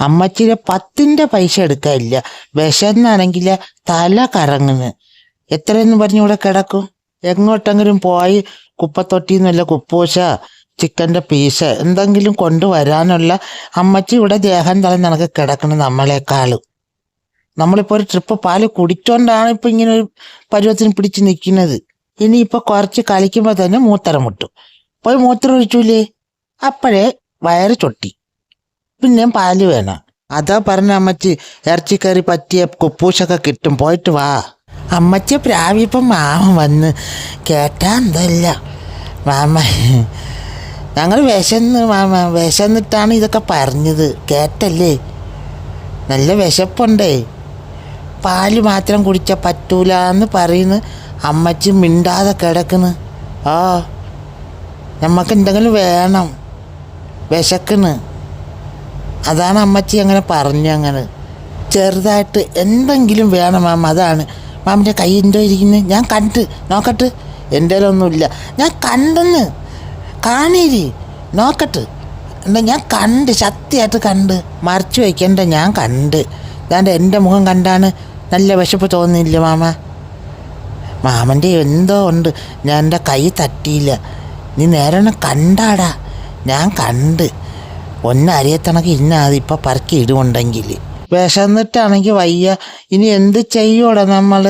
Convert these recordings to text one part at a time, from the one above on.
അമ്മച്ചിയുടെ പത്തിന്റെ പൈസ എടുക്കാനില്ല. വിശന്നാണെങ്കിൽ തല കറങ്ങുന്നു. എത്രയെന്ന് പറഞ്ഞ് ഇവിടെ കിടക്കും? എങ്ങോട്ടെങ്കിലും പോയി കുപ്പത്തൊട്ടിന്നല്ല കുപ്പൂശ ചിക്കന്റെ പീസ് എന്തെങ്കിലും കൊണ്ടുവരാനുള്ള അമ്മച്ചി ഇവിടെ ദേഹം തല നിനക്ക് കിടക്കണം നമ്മളെക്കാളും. നമ്മളിപ്പോൾ ഒരു ട്രിപ്പ് പാൽ കുടിച്ചോണ്ടാണ് ഇപ്പം ഇങ്ങനെ ഒരു പരുവത്തിന് പിടിച്ച് നിൽക്കുന്നത്. ഇനിയിപ്പോൾ കുറച്ച് കളിക്കുമ്പോൾ തന്നെ മൂത്തരം മുട്ടും. പോയി മൂത്രം ഒഴിച്ചൂലേ? അപ്പോഴേ വയറ് ചൊട്ടി. പിന്നെ പാൽ വേണം. അതാ പറഞ്ഞ അമ്മച്ചി ഇറച്ചിക്കറി പറ്റിയ കുപ്പൂശൊക്കെ കിട്ടും. പോയിട്ട് വാ. അമ്മച്ചി പ്രാവിപ്പം മാമ വന്ന് കേട്ടാ എന്തല്ല മാമ ഞങ്ങൾ വിശന്ന് മാമ വിശന്നിട്ടാണ് ഇതൊക്കെ പറഞ്ഞത്. കേട്ടല്ലേ? നല്ല വിശപ്പുണ്ടേ. പാൽ മാത്രം കുടിച്ചാൽ പറ്റൂല എന്ന് പറയുന്നു അമ്മച്ചി മിണ്ടാതെ കിടക്കുന്നു. ആ നമുക്ക് എന്തെങ്കിലും വേണം. വിശക്കണ് അതാണ് അമ്മച്ചി അങ്ങനെ പറഞ്ഞു അങ്ങനെ. ചെറുതായിട്ട് എന്തെങ്കിലും വേണം മാം അതാണ്. മാമിന്റെ കൈ എന്തോ ഇരിക്കുന്നത് ഞാൻ കണ്ട് നോക്കട്ട്. എന്റെ ഒന്നുമില്ല ഞാൻ കണ്ടെന്ന്. കാണീരി നോക്കട്ട്. എന്താ ഞാൻ കണ്ട് ശക്തിയായിട്ട് കണ്ട്. മറച്ചു വയ്ക്കണ്ട ഞാൻ കണ്ട്. ഞാൻ എന്റെ മുഖം കണ്ടാണ് നല്ല വിശപ്പ് തോന്നിയില്ല മാമ. മാമന്റെ എന്തോ ഉണ്ട്. ഞാൻ എന്റെ കൈ തട്ടിയില്ല. നീ നേരെ കണ്ടാടാ. ഞാൻ കണ്ട്. ഒന്നരിയത്തണക്ക് ഇന്നാത് ഇപ്പം പറക്കി ഇടുമുണ്ടെങ്കിൽ. വിശന്നിട്ടാണെങ്കിൽ വയ്യ. ഇനി എന്ത് ചെയ്യൂടെ നമ്മൾ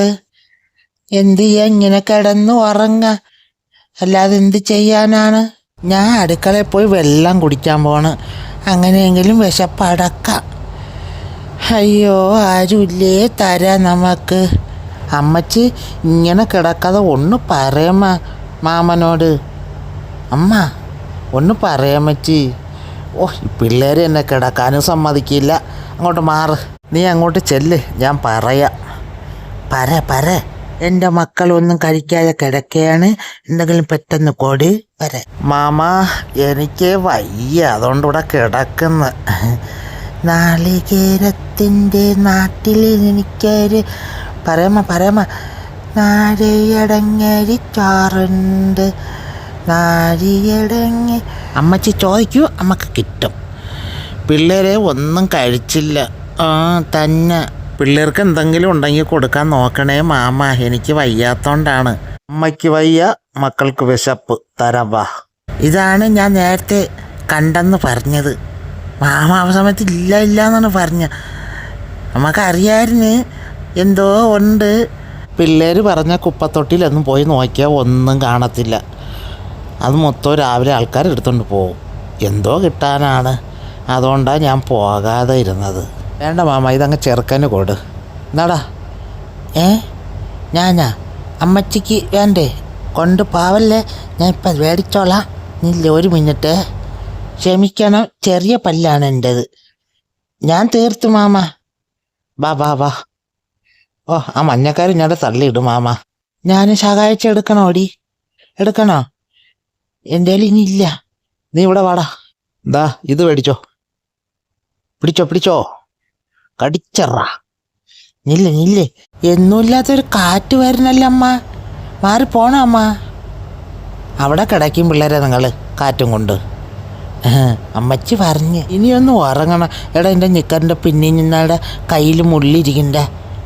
എന്ത് ചെയ്യാ? ഇങ്ങനെ കിടന്ന് ഉറങ്ങ. അല്ലാതെ എന്ത് ചെയ്യാനാണ്? ഞാൻ അടുക്കളയിൽ പോയി വെള്ളം കുടിക്കാൻ പോണ്. അങ്ങനെയെങ്കിലും വിശപ്പടക്കാം. അയ്യോ ആരുമില്ലേ? തരാ നമുക്ക് അമ്മച്ചി ഇങ്ങനെ കിടക്കാതെ ഒന്ന് പറയമ്മ മാമനോട്. അമ്മ ഒന്ന് പറയാമച്ചി ഓ പിള്ളേർ എന്നെ കിടക്കാനും സമ്മതിക്കില്ല. അങ്ങോട്ട് മാറ്. നീ അങ്ങോട്ട് ചെല്ല്. ഞാൻ പറയാം. പറ പറ എന്റെ മക്കളൊന്നും കഴിക്കാതെ കിടക്കുകയാണ് എന്തെങ്കിലും പെട്ടെന്ന് കൊടി. വര മാമ എനിക്ക് വയ്യ. അതുകൊണ്ട് ഇവിടെ കിടക്കുന്നു. നാളികേരത്തിന്റെ നാട്ടിൽ എനിക്കൊരു പറയമ്മ പറയമ്മ. നാഴിയടങ്ങരി ചോറുണ്ട്. നാഴിയടങ്ങി അമ്മച്ചി ചോദിക്കൂ അമ്മയ്ക്ക് കിട്ടും. പിള്ളേരെ ഒന്നും കഴിച്ചില്ല. ആ തന്നെ. പിള്ളേർക്ക് എന്തെങ്കിലും ഉണ്ടെങ്കിൽ കൊടുക്കാൻ നോക്കണേ മാമ. എനിക്ക് വയ്യാത്തോണ്ടാണ്. അമ്മയ്ക്ക് വയ്യ മക്കൾക്ക് വിശപ്പ്. തരാം വാ. ഇതാണ് ഞാൻ നേരത്തെ കണ്ടെന്ന് പറഞ്ഞത്. മാമ ആ സമയത്ത് ഇല്ല ഇല്ല എന്നാണ് പറഞ്ഞ. നമുക്കറിയായിരുന്നു. എന്തോ ഉണ്ട്. പിള്ളേർ പറഞ്ഞ കുപ്പത്തൊട്ടിലൊന്നും പോയി നോക്കിയാൽ ഒന്നും കാണത്തില്ല. അത് മൊത്തം രാവിലെ ആൾക്കാർ എടുത്തുകൊണ്ട് പോകും. എന്തോ കിട്ടാനാണ്. അതുകൊണ്ടാണ് ഞാൻ പോകാതെ ഇരുന്നത്. വേണ്ട മാമ ഇതങ്ങ് ചെറുക്കന് കൊട്. എന്നാടാ ഏ? ഞാനാ? അമ്മച്ചിക്ക് വേണ്ടേ? കൊണ്ട് പാവല്ലേ? ഞാൻ ഇപ്പം മേടിച്ചോളാം. ഇല്ല ഒരു മിനിറ്റ്. ക്ഷമിക്കണം ചെറിയ പല്ലാണ് എന്റെത് ഞാൻ തീർത്തു മാമ. ബാ ബാ ബാ ഓ ആ മഞ്ഞക്കാരൻ ഞാൻ തള്ളിയിടും മാമ. ഞാൻ ശകാഴ്ച എടുക്കണോ ഓടി എടുക്കണോ? എന്റെ കയ്യിൽ ഇനി നീ ഇവിടെ വാടാ. എന്താ ഇത് മേടിച്ചോ. പിടിച്ചോ പിടിച്ചോ. കടിച്ചറ. നില്ല നില്ലേ എന്നുമില്ലാത്തൊരു കാറ്റ് വരുന്നല്ല അമ്മ. മാറി പോണോ അമ്മ. അവിടെ കിടക്കും പിള്ളേരെ നിങ്ങൾ കാറ്റും കൊണ്ട്. അമ്മച്ചി പറഞ്ഞ്. ഇനിയൊന്ന് ഉറങ്ങണം. എടാ എന്റെ നിക്കറിന്റെ പിന്നിൽ നിന്നാടെ കയ്യിൽ മുള്ളിരിക്കണ്ട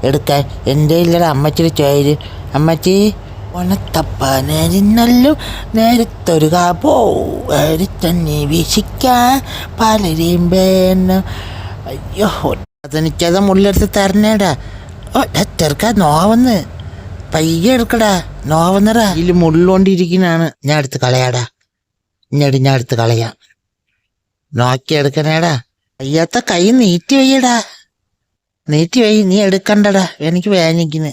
എടുക്കാൻ. എന്റെ ഇല്ലട അമ്മച്ചിയുടെ ചോര് അമ്മച്ചി ഉണത്തപ്പനരിന്നല്ലോ നേരത്തൊരു കാപ്പോ തന്നെ വീശിക്കാൻ പലരെയും വേണം അയ്യോ അതെനിക്കത് മുള്ളെടുത്ത് തരണേടാ. ഓ ചെറുക്കാ നോവന്ന്. പയ്യെ എടുക്കടാ നോവന്നടാ ഇതിൽ മുള്ളുകൊണ്ടിരിക്കുന്നതാണ് ഞാൻ എടുത്ത് കളയാടാ. ഇഞ്ഞടി ഞാൻ എടുത്ത് കളയാം. നോക്കി എടുക്കണേടാ. അയ്യാത്ത കൈ നീട്ടി വയ്യടാ. നീട്ടി വയ്യ നീ എടുക്കണ്ടടാ. എനിക്ക് വേദനിക്കുന്നു